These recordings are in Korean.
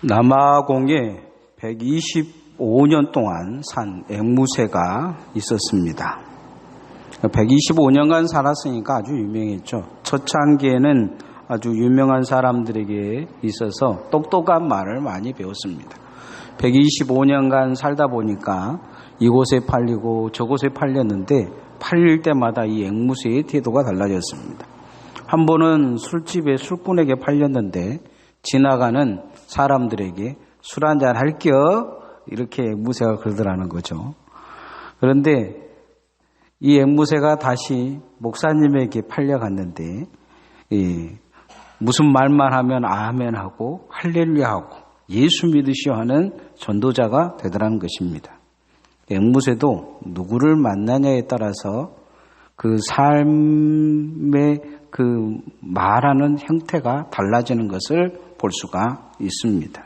남아공에 125년 동안 산 앵무새가 있었습니다. 125년간 살았으니까 아주 유명했죠. 초창기에는 아주 유명한 사람들에게 있어서 똑똑한 말을 많이 배웠습니다. 125년간 살다 보니까 이곳에 팔리고 저곳에 팔렸는데 팔릴 때마다 이 앵무새의 태도가 달라졌습니다. 한 번은 술집에 술꾼에게 팔렸는데 지나가는 사람들에게 술 한잔 할겨 이렇게 앵무새가 그러더라는 거죠. 그런데 이 앵무새가 다시 목사님에게 팔려갔는데 예, 무슨 말만 하면 아멘 하고 할렐루야 하고 예수 믿으시오 하는 전도자가 되더라는 것입니다. 앵무새도 누구를 만나냐에 따라서 그 삶의 그 말하는 형태가 달라지는 것을 볼 수가 있습니다.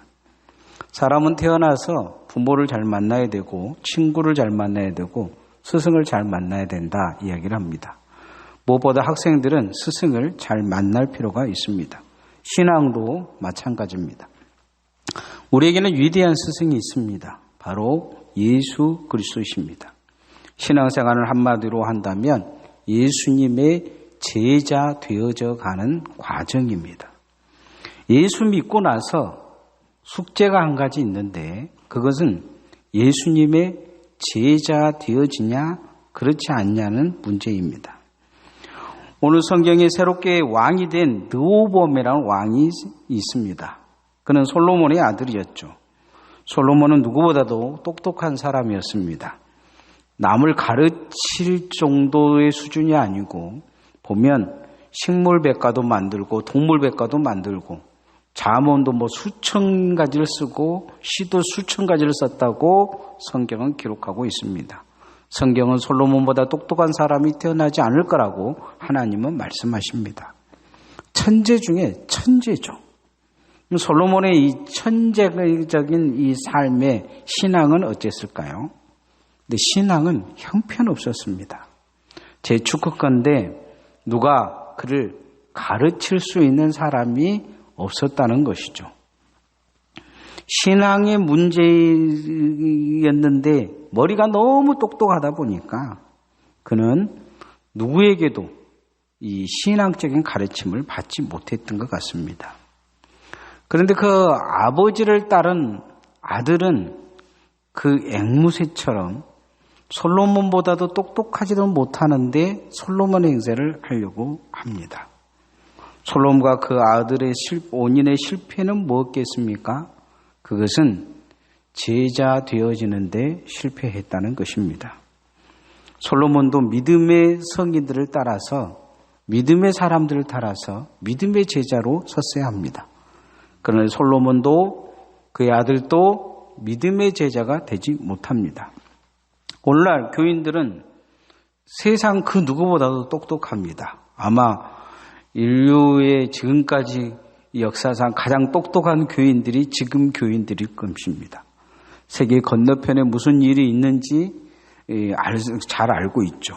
사람은 태어나서 부모를 잘 만나야 되고 친구를 잘 만나야 되고 스승을 잘 만나야 된다 이야기를 합니다. 무엇보다 학생들은 스승을 잘 만날 필요가 있습니다. 신앙도 마찬가지입니다. 우리에게는 위대한 스승이 있습니다. 바로 예수 그리스도이십니다. 신앙생활을 한마디로 한다면 예수님의 제자 되어져 가는 과정입니다. 예수 믿고 나서 숙제가 한 가지 있는데 그것은 예수님의 제자 되어지냐 그렇지 않냐는 문제입니다. 오늘 성경에 새롭게 왕이 된 느오범이라는 왕이 있습니다. 그는 솔로몬의 아들이었죠. 솔로몬은 누구보다도 똑똑한 사람이었습니다. 남을 가르칠 정도의 수준이 아니고 보면 식물백과도 만들고 동물백과도 만들고 자문도 뭐 수천 가지를 쓰고 시도 수천 가지를 썼다고 성경은 기록하고 있습니다. 성경은 솔로몬보다 똑똑한 사람이 태어나지 않을 거라고 하나님은 말씀하십니다. 천재 중에 천재죠. 솔로몬의 이 천재적인 이 삶의 신앙은 어땠을까요? 근데 신앙은 형편없었습니다. 제 축구건데 누가 그를 가르칠 수 있는 사람이 없었다는 것이죠. 신앙의 문제였는데 머리가 너무 똑똑하다 보니까 그는 누구에게도 이 신앙적인 가르침을 받지 못했던 것 같습니다. 그런데 그 아버지를 따른 아들은 그 앵무새처럼 솔로몬보다도 똑똑하지도 못하는데 솔로몬의 행세를 하려고 합니다. 솔로몬과 그 아들의 실, 원인의 실패는 무엇겠습니까? 그것은 제자 되어지는데 실패했다는 것입니다. 솔로몬도 믿음의 성인들을 따라서 믿음의 사람들을 따라서 믿음의 제자로 섰어야 합니다. 그러나 솔로몬도 그의 아들도 믿음의 제자가 되지 못합니다. 오늘날 교인들은 세상 그 누구보다도 똑똑합니다. 아마 인류의 지금까지 역사상 가장 똑똑한 교인들이 지금 교인들일 것입니다. 세계 건너편에 무슨 일이 있는지 잘 알고 있죠.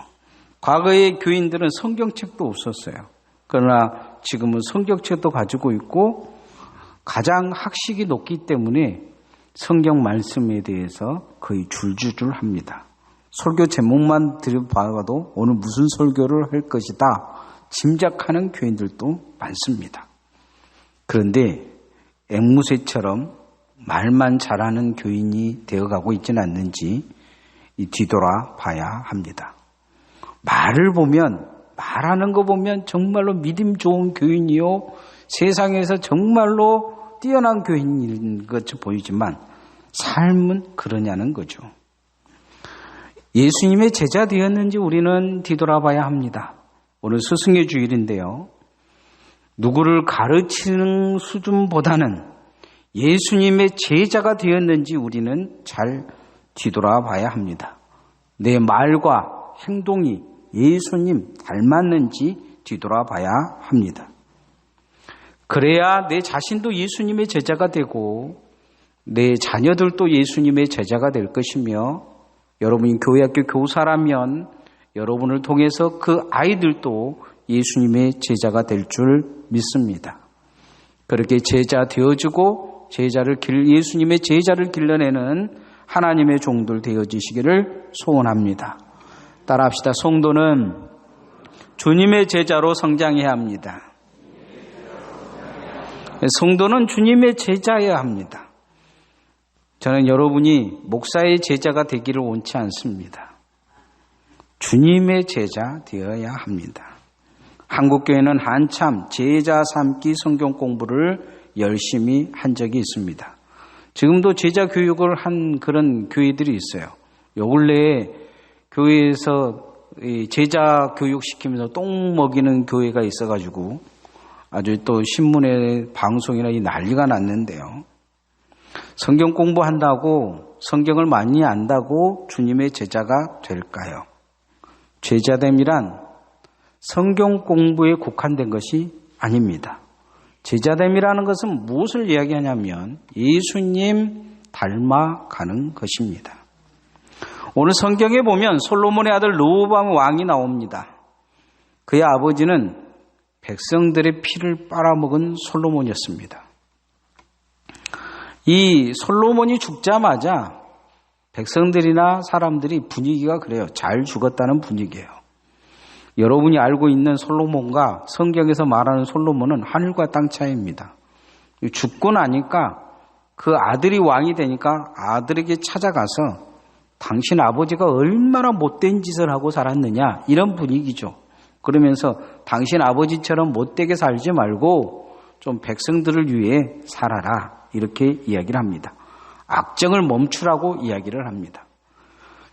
과거의 교인들은 성경책도 없었어요. 그러나 지금은 성경책도 가지고 있고 가장 학식이 높기 때문에 성경 말씀에 대해서 거의 줄줄줄 합니다. 설교 제목만 들여봐도 오늘 무슨 설교를 할 것이다 짐작하는 교인들도 많습니다. 그런데 앵무새처럼 말만 잘하는 교인이 되어가고 있지는 않는지 뒤돌아 봐야 합니다. 말을 보면 말하는 거 보면 정말로 믿음 좋은 교인이요 세상에서 정말로 뛰어난 교인인 것처럼 보이지만 삶은 그러냐는 거죠. 예수님의 제자 되었는지 우리는 뒤돌아봐야 합니다. 오늘 스승의 주일인데요. 누구를 가르치는 수준보다는 예수님의 제자가 되었는지 우리는 잘 뒤돌아봐야 합니다. 내 말과 행동이 예수님 닮았는지 뒤돌아봐야 합니다. 그래야 내 자신도 예수님의 제자가 되고 내 자녀들도 예수님의 제자가 될 것이며 여러분이 교회학교 교사라면 여러분을 통해서 그 아이들도 예수님의 제자가 될 줄 믿습니다. 그렇게 제자 되어주고 제자를 길, 예수님의 제자를 길러내는 하나님의 종들 되어지시기를 소원합니다. 따라합시다. 성도는 주님의 제자로 성장해야 합니다. 성도는 주님의 제자여야 합니다. 저는 여러분이 목사의 제자가 되기를 원치 않습니다. 주님의 제자 되어야 합니다. 한국교회는 한참 제자 삼기 성경 공부를 열심히 한 적이 있습니다. 지금도 제자 교육을 한 그런 교회들이 있어요. 요 근래에 교회에서 제자 교육 시키면서 똥 먹이는 교회가 있어가지고 아주 또 신문에 방송이나 이 난리가 났는데요. 성경 공부한다고 성경을 많이 안다고 주님의 제자가 될까요? 제자됨이란 성경 공부에 국한된 것이 아닙니다. 제자됨이라는 것은 무엇을 이야기하냐면 예수님 닮아가는 것입니다. 오늘 성경에 보면 솔로몬의 아들 로밤 왕이 나옵니다. 그의 아버지는 백성들의 피를 빨아먹은 솔로몬이었습니다. 이 솔로몬이 죽자마자 백성들이나 사람들이 분위기가 그래요. 잘 죽었다는 분위기예요. 여러분이 알고 있는 솔로몬과 성경에서 말하는 솔로몬은 하늘과 땅 차이입니다. 죽고 나니까 그 아들이 왕이 되니까 아들에게 찾아가서 당신 아버지가 얼마나 못된 짓을 하고 살았느냐 이런 분위기죠. 그러면서 당신 아버지처럼 못되게 살지 말고 좀 백성들을 위해 살아라 이렇게 이야기를 합니다. 악정을 멈추라고 이야기를 합니다.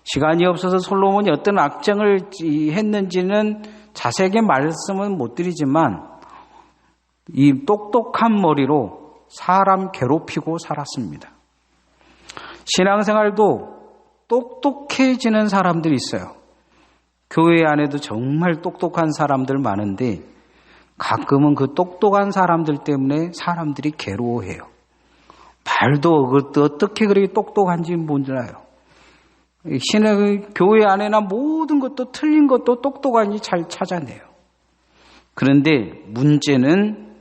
시간이 없어서 솔로몬이 어떤 악정을 했는지는 자세하게 말씀은 못 드리지만 이 똑똑한 머리로 사람 괴롭히고 살았습니다. 신앙생활도 똑똑해지는 사람들이 있어요. 교회 안에도 정말 똑똑한 사람들 많은데 가끔은 그 똑똑한 사람들 때문에 사람들이 괴로워해요. 말도 어떻게 그렇게 똑똑한지 몰라요. 신의 교회 안에나 모든 것도 틀린 것도 똑똑하니 잘 찾아내요. 그런데 문제는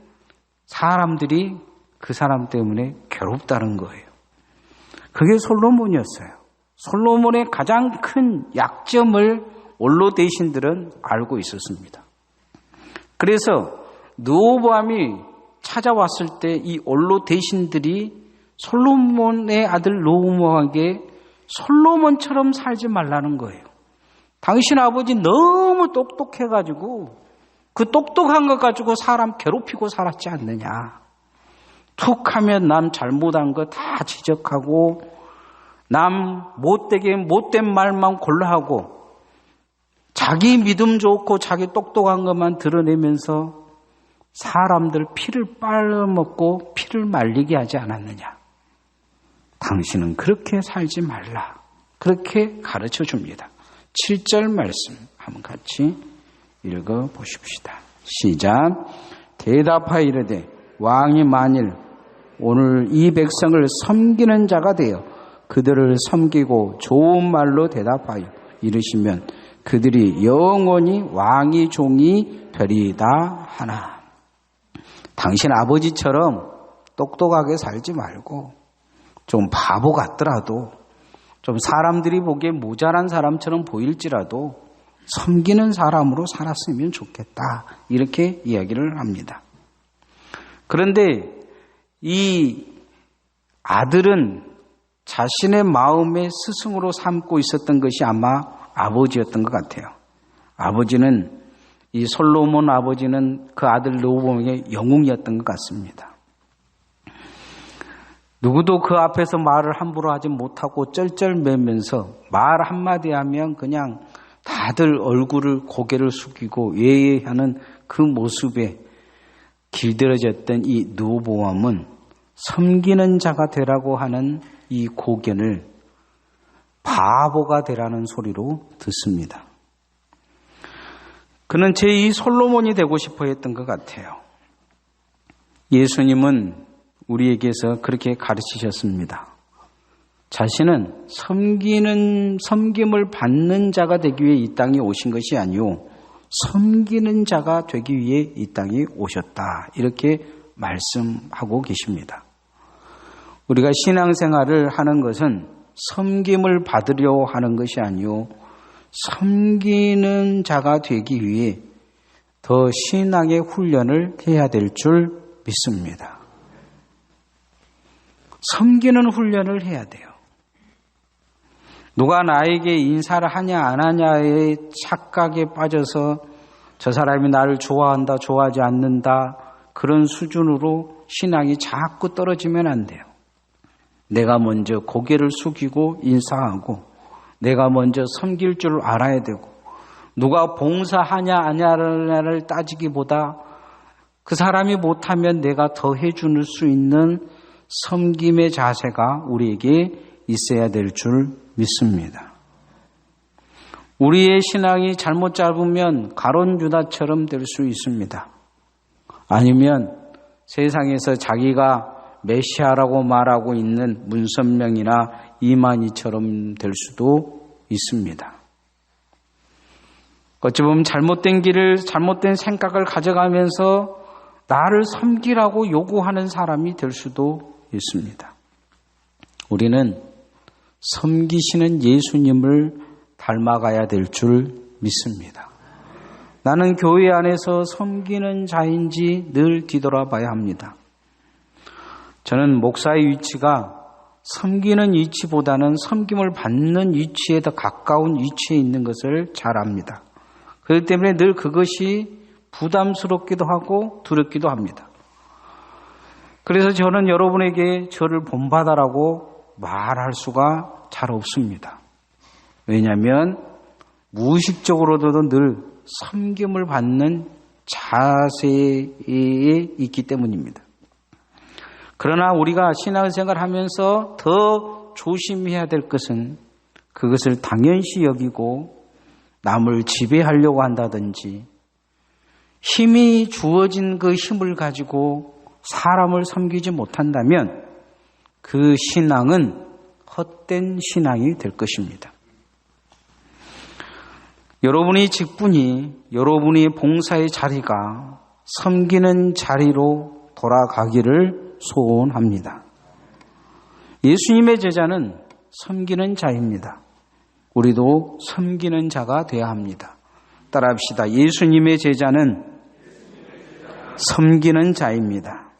사람들이 그 사람 때문에 괴롭다는 거예요. 그게 솔로몬이었어요. 솔로몬의 가장 큰 약점을 원로 대신들은 알고 있었습니다. 그래서 노보암이 찾아왔을 때 이 원로 대신들이 솔로몬의 아들 로모에게 솔로몬처럼 살지 말라는 거예요. 당신 아버지 너무 똑똑해가지고 그 똑똑한 것 가지고 사람 괴롭히고 살았지 않느냐. 툭 하면 남 잘못한 거 다 지적하고 남 못되게 못된 말만 골라 하고 자기 믿음 좋고 자기 똑똑한 것만 드러내면서 사람들 피를 빨아먹고 피를 말리게 하지 않았느냐. 당신은 그렇게 살지 말라. 그렇게 가르쳐 줍니다. 7절 말씀 한번 같이 읽어 보십시다. 시작. 대답하여 이르되 왕이 만일 오늘 이 백성을 섬기는 자가 되어 그들을 섬기고 좋은 말로 대답하여 이르시면 그들이 영원히 왕이 종이 되리다 하나. 당신 아버지처럼 똑똑하게 살지 말고 좀 바보 같더라도 좀 사람들이 보기에 모자란 사람처럼 보일지라도 섬기는 사람으로 살았으면 좋겠다. 이렇게 이야기를 합니다. 그런데 이 아들은 자신의 마음의 스승으로 삼고 있었던 것이 아마 아버지였던 것 같아요. 아버지는 이 솔로몬 아버지는 그 아들 로보의 영웅이었던 것 같습니다. 누구도 그 앞에서 말을 함부로 하지 못하고 쩔쩔매면서 말 한마디 하면 그냥 다들 얼굴을 고개를 숙이고 예예하는 그 모습에 길들여졌던 이 노보암은 섬기는 자가 되라고 하는 이 고견을 바보가 되라는 소리로 듣습니다. 그는 제2 솔로몬이 되고 싶어 했던 것 같아요. 예수님은 우리에게서 그렇게 가르치셨습니다. 자신은 섬기는, 섬김을 받는 자가 되기 위해 이 땅에 오신 것이 아니요. 섬기는 자가 되기 위해 이 땅에 오셨다. 이렇게 말씀하고 계십니다. 우리가 신앙생활을 하는 것은 섬김을 받으려 하는 것이 아니요 섬기는 자가 되기 위해 더 신앙의 훈련을 해야 될 줄 믿습니다. 섬기는 훈련을 해야 돼요. 누가 나에게 인사를 하냐 안 하냐의 착각에 빠져서 저 사람이 나를 좋아한다 좋아하지 않는다 그런 수준으로 신앙이 자꾸 떨어지면 안 돼요. 내가 먼저 고개를 숙이고 인사하고 내가 먼저 섬길 줄 알아야 되고 누가 봉사하냐 아냐를 따지기보다 그 사람이 못하면 내가 더 해줄 수 있는 섬김의 자세가 우리에게 있어야 될 줄 믿습니다. 우리의 신앙이 잘못 잡으면 가론 유다처럼 될 수 있습니다. 아니면 세상에서 자기가 메시아라고 말하고 있는 문선명이나 이만희처럼 될 수도 있습니다. 어찌 보면 잘못된 길을, 잘못된 생각을 가져가면서 나를 섬기라고 요구하는 사람이 될 수도 있습니다. 우리는 섬기시는 예수님을 닮아가야 될 줄 믿습니다. 나는 교회 안에서 섬기는 자인지 늘 뒤돌아봐야 합니다. 저는 목사의 위치가 섬기는 위치보다는 섬김을 받는 위치에 더 가까운 위치에 있는 것을 잘 압니다. 그렇기 때문에 늘 그것이 부담스럽기도 하고 두렵기도 합니다. 그래서 저는 여러분에게 저를 본받아라고 말할 수가 잘 없습니다. 왜냐하면 무의식적으로도 늘 섬김을 받는 자세에 있기 때문입니다. 그러나 우리가 신앙생활 하면서 더 조심해야 될 것은 그것을 당연시 여기고 남을 지배하려고 한다든지 힘이 주어진 그 힘을 가지고 사람을 섬기지 못한다면 그 신앙은 헛된 신앙이 될 것입니다. 여러분의 직분이 여러분의 봉사의 자리가 섬기는 자리로 돌아가기를 소원합니다. 예수님의 제자는 섬기는 자입니다. 우리도 섬기는 자가 되어야 합니다. 따라합시다. 예수님의 제자는 섬기는 자입니다.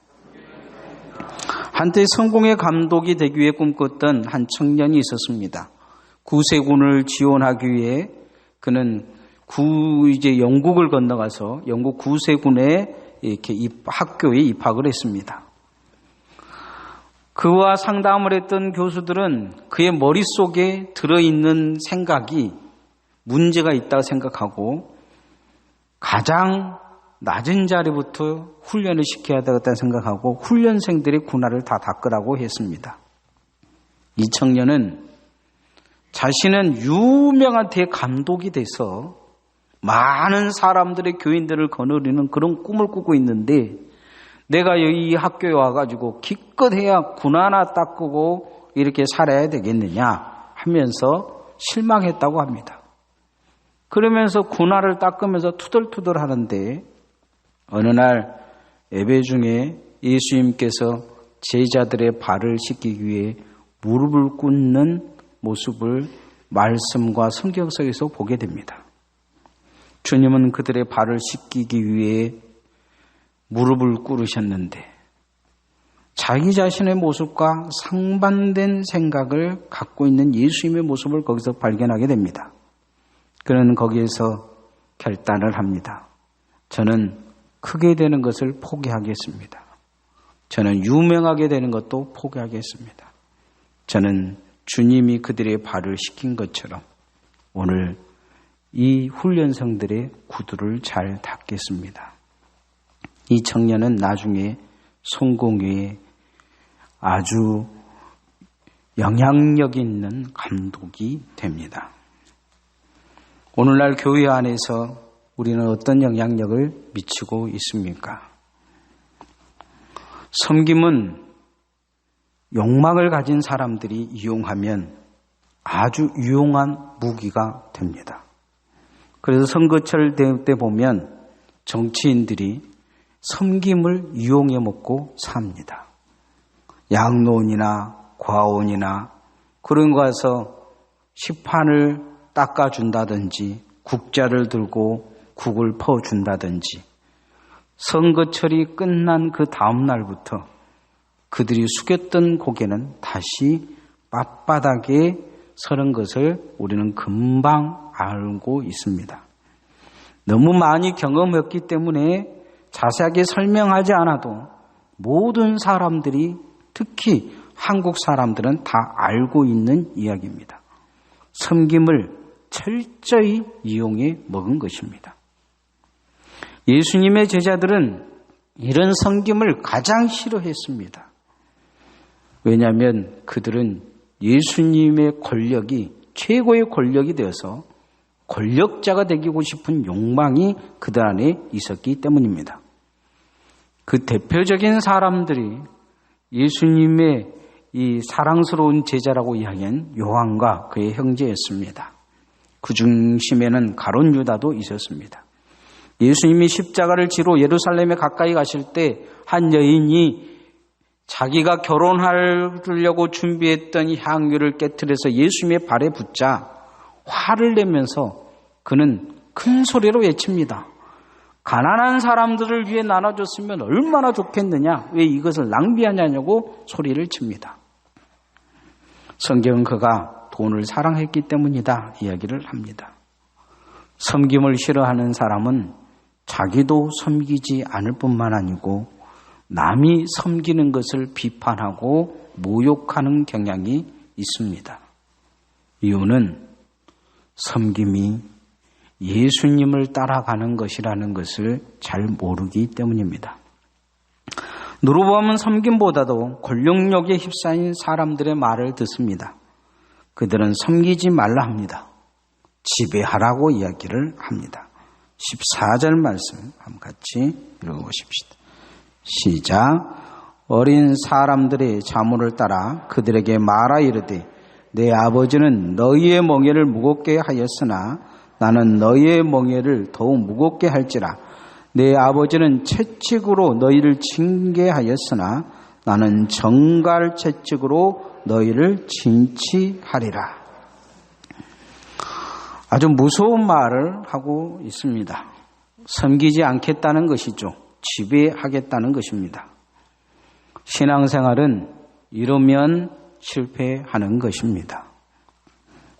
한때 성공의 감독이 되기 위해 꿈꿨던 한 청년이 있었습니다. 구세군을 지원하기 위해 그는 구 이제 영국을 건너가서 영국 구세군에 이렇게 입, 학교에 입학을 했습니다. 그와 상담을 했던 교수들은 그의 머릿속에 들어있는 생각이 문제가 있다고 생각하고 가장 낮은 자리부터 훈련을 시켜야 되겠다는 생각하고 훈련생들의 군화를 다 닦으라고 했습니다. 이 청년은 자신은 유명한 대감독이 돼서 많은 사람들의 교인들을 거느리는 그런 꿈을 꾸고 있는데 내가 여기 학교에 와가지고 기껏 해야 군 하나 닦고 이렇게 살아야 되겠느냐 하면서 실망했다고 합니다. 그러면서 군화를 닦으면서 투덜투덜 하는데 어느 날 예배 중에 예수님께서 제자들의 발을 씻기기 위해 무릎을 꿇는 모습을 말씀과 성경 속에서 보게 됩니다. 주님은 그들의 발을 씻기기 위해 무릎을 꿇으셨는데 자기 자신의 모습과 상반된 생각을 갖고 있는 예수님의 모습을 거기서 발견하게 됩니다. 그는 거기에서 결단을 합니다. 저는 크게 되는 것을 포기하겠습니다. 저는 유명하게 되는 것도 포기하겠습니다. 저는 주님이 그들의 발을 씻긴 것처럼 오늘 이 훈련생들의 구두를 잘 닦겠습니다. 이 청년은 나중에 성공에 아주 영향력 있는 감독이 됩니다. 오늘날 교회 안에서 우리는 어떤 영향력을 미치고 있습니까? 섬김은 욕망을 가진 사람들이 이용하면 아주 유용한 무기가 됩니다. 그래서 선거철 때 보면 정치인들이 섬김을 이용해 먹고 삽니다. 양론이나 과온이나 그런 거 가서 시판을 닦아준다든지 국자를 들고 국을 퍼준다든지 선거철이 끝난 그 다음 날부터 그들이 숙였던 고개는 다시 맞바닥에 서는 것을 우리는 금방 알고 있습니다. 너무 많이 경험했기 때문에 자세하게 설명하지 않아도 모든 사람들이 특히 한국 사람들은 다 알고 있는 이야기입니다. 섬김을 철저히 이용해 먹은 것입니다. 예수님의 제자들은 이런 섬김을 가장 싫어했습니다. 왜냐하면 그들은 예수님의 권력이 최고의 권력이 되어서 권력자가 되기고 싶은 욕망이 그들 안에 있었기 때문입니다. 그 대표적인 사람들이 예수님의 이 사랑스러운 제자라고 이야기한 요한과 그의 형제였습니다. 그 중심에는 가론 유다도 있었습니다. 예수님이 십자가를 지러 예루살렘에 가까이 가실 때 한 여인이 자기가 결혼하려고 준비했던 향유를 깨뜨려서 예수님의 발에 붙자 화를 내면서 그는 큰 소리로 외칩니다. 가난한 사람들을 위해 나눠줬으면 얼마나 좋겠느냐? 왜 이것을 낭비하냐고 소리를 칩니다. 성경은 그가 돈을 사랑했기 때문이다 이야기를 합니다. 섬김을 싫어하는 사람은 자기도 섬기지 않을 뿐만 아니고 남이 섬기는 것을 비판하고 모욕하는 경향이 있습니다. 이유는 섬김이 예수님을 따라가는 것이라는 것을 잘 모르기 때문입니다. 누르보암은 섬김보다도 권력욕에 휩싸인 사람들의 말을 듣습니다. 그들은 섬기지 말라 합니다. 지배하라고 이야기를 합니다. 14절 말씀 한번 같이 읽어보십시다. 시작. 어린 사람들의 자문을 따라 그들에게 말하 이르되 내 아버지는 너희의 멍에를 무겁게 하였으나 나는 너희의 멍에를 더욱 무겁게 할지라 내 아버지는 채찍으로 너희를 징계하였으나 나는 정갈 채찍으로 너희를 진치하리라. 아주 무서운 말을 하고 있습니다. 섬기지 않겠다는 것이죠. 지배하겠다는 것입니다. 신앙생활은 이러면 실패하는 것입니다.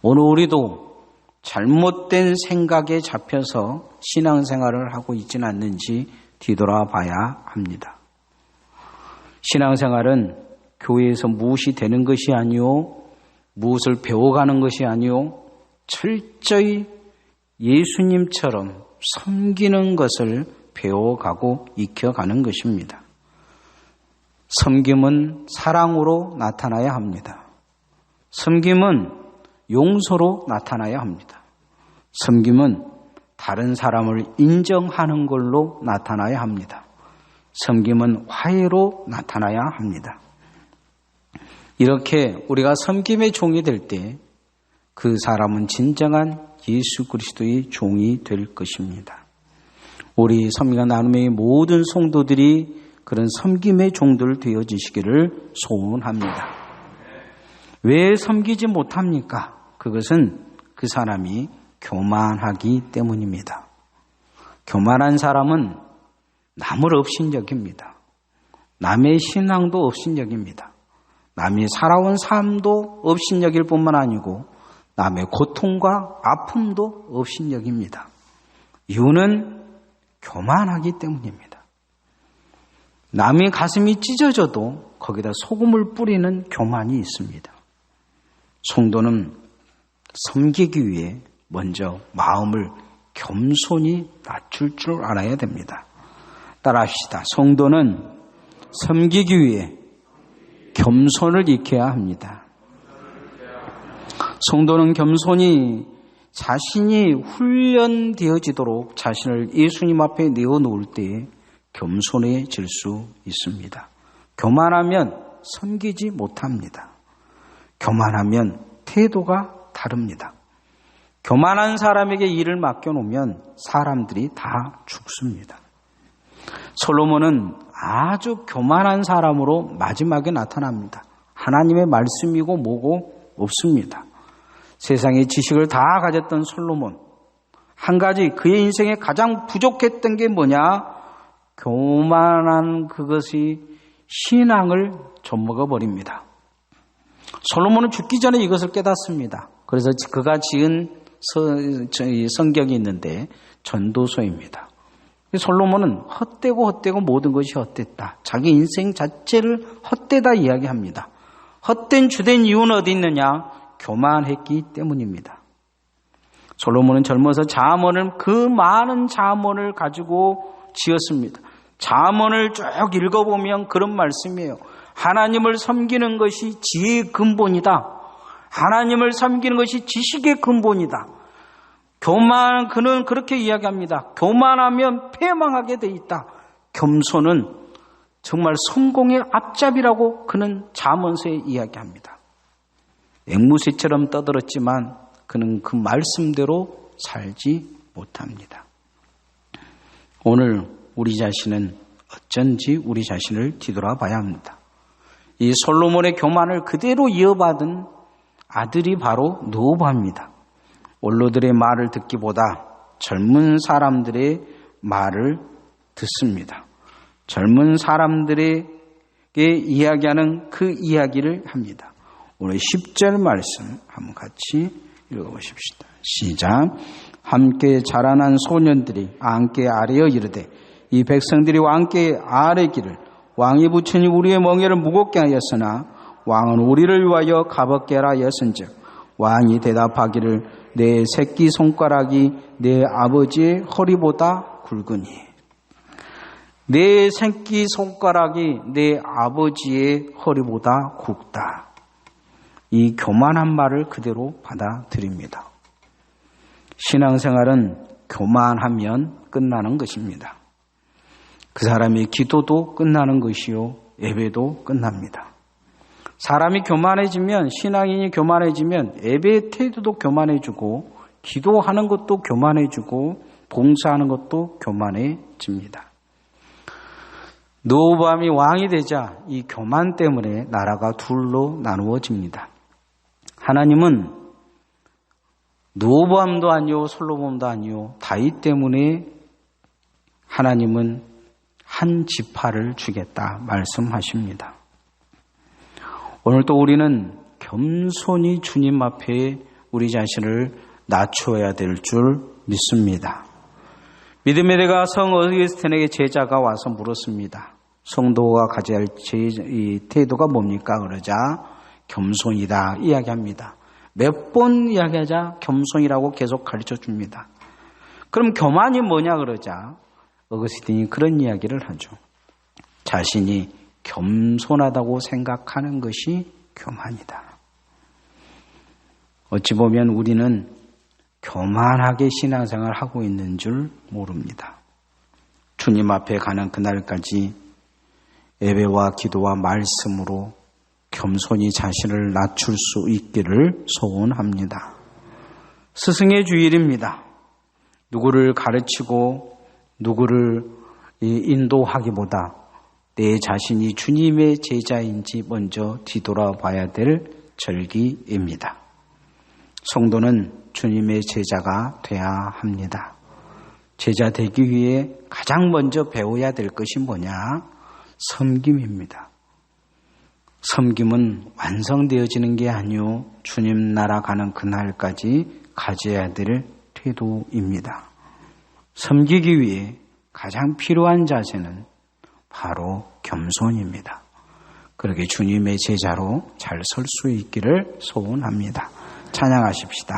오늘 우리도 잘못된 생각에 잡혀서 신앙생활을 하고 있지는 않는지 뒤돌아봐야 합니다. 신앙생활은 교회에서 무엇이 되는 것이 아니요, 무엇을 배워가는 것이 아니요, 철저히 예수님처럼 섬기는 것을 배워가고 익혀가는 것입니다. 섬김은 사랑으로 나타나야 합니다. 섬김은 용서로 나타나야 합니다. 섬김은 다른 사람을 인정하는 걸로 나타나야 합니다. 섬김은 화해로 나타나야 합니다. 이렇게 우리가 섬김의 종이 될 때 그 사람은 진정한 예수 그리스도의 종이 될 것입니다. 우리 섬기가 나눔의 모든 성도들이 그런 섬김의 종들 되어지시기를 소원합니다. 왜 섬기지 못합니까? 그것은 그 사람이 교만하기 때문입니다. 교만한 사람은 남을 업신여깁니다. 남의 신앙도 업신여깁니다. 남이 살아온 삶도 업신여길 뿐만 아니고 남의 고통과 아픔도 업신여깁니다. 이유는 교만하기 때문입니다. 남의 가슴이 찢어져도 거기다 소금을 뿌리는 교만이 있습니다. 성도는 섬기기 위해 먼저 마음을 겸손히 낮출 줄 알아야 됩니다. 따라합시다. 성도는 섬기기 위해 겸손을 익혀야 합니다. 성도는 겸손히 자신이 훈련되어지도록 자신을 예수님 앞에 내어놓을 때 겸손해질 수 있습니다. 교만하면 섬기지 못합니다. 교만하면 태도가 다릅니다. 교만한 사람에게 일을 맡겨놓으면 사람들이 다 죽습니다. 솔로몬은 아주 교만한 사람으로 마지막에 나타납니다. 하나님의 말씀이고 뭐고 없습니다. 세상의 지식을 다 가졌던 솔로몬. 한 가지 그의 인생에 가장 부족했던 게 뭐냐? 교만한 그것이 신앙을 좀먹어 버립니다. 솔로몬은 죽기 전에 이것을 깨닫습니다. 그래서 그가 지은 성경이 있는데 전도서입니다. 솔로몬은 헛되고 헛되고 모든 것이 헛됐다. 자기 인생 자체를 헛되다 이야기합니다. 헛된 주된 이유는 어디 있느냐? 교만했기 때문입니다. 솔로몬은 젊어서 자문을 그 많은 자문을 가지고 지었습니다. 자문을 쭉 읽어보면 그런 말씀이에요. 하나님을 섬기는 것이 지혜의 근본이다. 하나님을 섬기는 것이 지식의 근본이다. 교만, 그는 그렇게 이야기합니다. 교만하면 패망하게 돼 있다. 겸손은 정말 성공의 앞잡이라고 그는 자문서에 이야기합니다. 앵무새처럼 떠들었지만 그는 그 말씀대로 살지 못합니다. 오늘 우리 자신은 어쩐지 우리 자신을 뒤돌아 봐야 합니다. 이 솔로몬의 교만을 그대로 이어받은 아들이 바로 노바입니다. 원로들의 말을 듣기보다 젊은 사람들의 말을 듣습니다. 젊은 사람들에게 이야기하는 그 이야기를 합니다. 오늘 10절 말씀 한번 같이 읽어보십시다. 시작. 함께 자라난 소년들이 왕께 아뢰어 이르되 이 백성들이 왕께 아뢰기를 왕이 붙이니 우리의 멍에를 무겁게 하였으나 왕은 우리를 위하여 가볍게 하라 하였은즉 왕이 대답하기를 내 새끼 손가락이 내 아버지의 허리보다 굵으니 내 새끼 손가락이 내 아버지의 허리보다 굵다. 이 교만한 말을 그대로 받아들입니다. 신앙생활은 교만하면 끝나는 것입니다. 그 사람의 기도도 끝나는 것이요, 예배도 끝납니다. 사람이 교만해지면, 신앙인이 교만해지면, 예배의 태도도 교만해지고, 기도하는 것도 교만해지고, 봉사하는 것도 교만해집니다. 노밤이 왕이 되자 이 교만 때문에 나라가 둘로 나누어집니다. 하나님은 노밤도 아니요 솔로몬도 아니요 다윗 때문에 하나님은 한 지파를 주겠다 말씀하십니다. 오늘 또 우리는 겸손히 주님 앞에 우리 자신을 낮추어야 될 줄 믿습니다. 믿음의 대가 성 어거스틴에게 제자가 와서 물었습니다. 성도가 가져야 할 제, 태도가 뭡니까? 그러자 겸손이다 이야기합니다. 몇 번 이야기하자 겸손이라고 계속 가르쳐 줍니다. 그럼 교만이 뭐냐 그러자 어거스틴이 그런 이야기를 하죠. 자신이 겸손하다고 생각하는 것이 교만이다. 어찌 보면 우리는 교만하게 신앙생활 하고 있는 줄 모릅니다. 주님 앞에 가는 그날까지 예배와 기도와 말씀으로 겸손히 자신을 낮출 수 있기를 소원합니다. 스승의 주일입니다. 누구를 가르치고 누구를 인도하기보다 내 자신이 주님의 제자인지 먼저 뒤돌아봐야 될 절기입니다. 성도는 주님의 제자가 돼야 합니다. 제자 되기 위해 가장 먼저 배워야 될 것이 뭐냐? 섬김입니다. 섬김은 완성되어지는 게 아니요. 주님 나라 가는 그날까지 가져야 될 태도입니다. 섬기기 위해 가장 필요한 자세는 바로 겸손입니다. 그렇게 주님의 제자로 잘 설 수 있기를 소원합니다. 찬양하십시다.